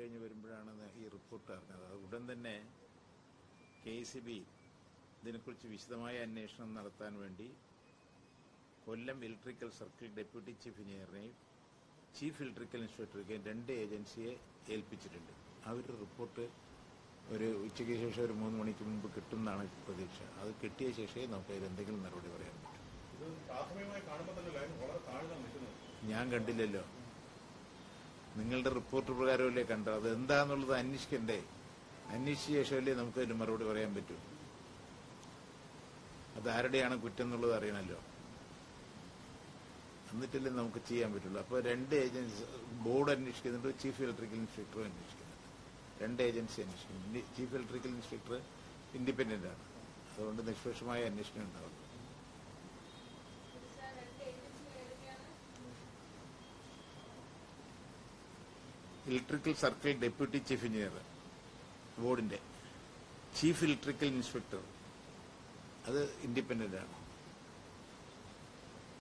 കഴിഞ്ഞ് വരുമ്പോഴാണ് ഈ റിപ്പോർട്ട് അറിഞ്ഞത്. അത് ഉടൻ തന്നെ കെ സി ബി ഇതിനെക്കുറിച്ച് വിശദമായ അന്വേഷണം നടത്താൻ വേണ്ടി Kollam electrical circle deputy chief എഞ്ചിനീയറിനെയും chief electrical ഇൻസ്പെക്ടറെയും രണ്ട് ഏജൻസിയെ ഏൽപ്പിച്ചിട്ടുണ്ട്. അവരുടെ റിപ്പോർട്ട് ഒരു ഉച്ചയ്ക്ക് ശേഷം ഒരു മൂന്ന് മണിക്ക് മുമ്പ് കിട്ടുമെന്നാണ് പ്രതീക്ഷ. അത് കിട്ടിയ ശേഷമേ നമുക്ക് അതിൽ എന്തെങ്കിലും നടപടി പറയാൻ പറ്റും. ഞാൻ പ്രാഥമികമായി നിങ്ങളുടെ റിപ്പോർട്ട് പ്രകാരമല്ലേ കണ്ടത്? അത് എന്താന്നുള്ളത് അന്വേഷിക്കണ്ടേ? അന്വേഷിച്ച ശേഷമല്ലേ നമുക്ക് അതിന് മറുപടി പറയാൻ പറ്റൂ. അതാരുടെയാണ് കുറ്റം എന്നുള്ളത് അറിയണമല്ലോ. എന്നിട്ടല്ലേ നമുക്ക് ചെയ്യാൻ പറ്റുള്ളൂ. അപ്പോൾ രണ്ട് ഏജൻസി ബോർഡ് അന്വേഷിക്കുന്നുണ്ട് ചീഫ് ഇലക്ട്രിക്കൽ ഇൻസ്പെക്ടറും അന്വേഷിക്കുന്നുണ്ട്. രണ്ട് ഏജൻസി അന്വേഷിക്കുന്നു ചീഫ് ഇലക്ട്രിക്കൽ ഇൻസ്പെക്ടർ ഇൻഡിപെൻഡന്റ് ആണ്. അതുകൊണ്ട് നിഷ്പക്ഷമായ അന്വേഷണം ഉണ്ടാവും electrical circle deputy chief engineer ബോർഡിന്റെ. Chief electrical inspector. അത് ഇൻഡിപെൻഡന്റ് ആണ്.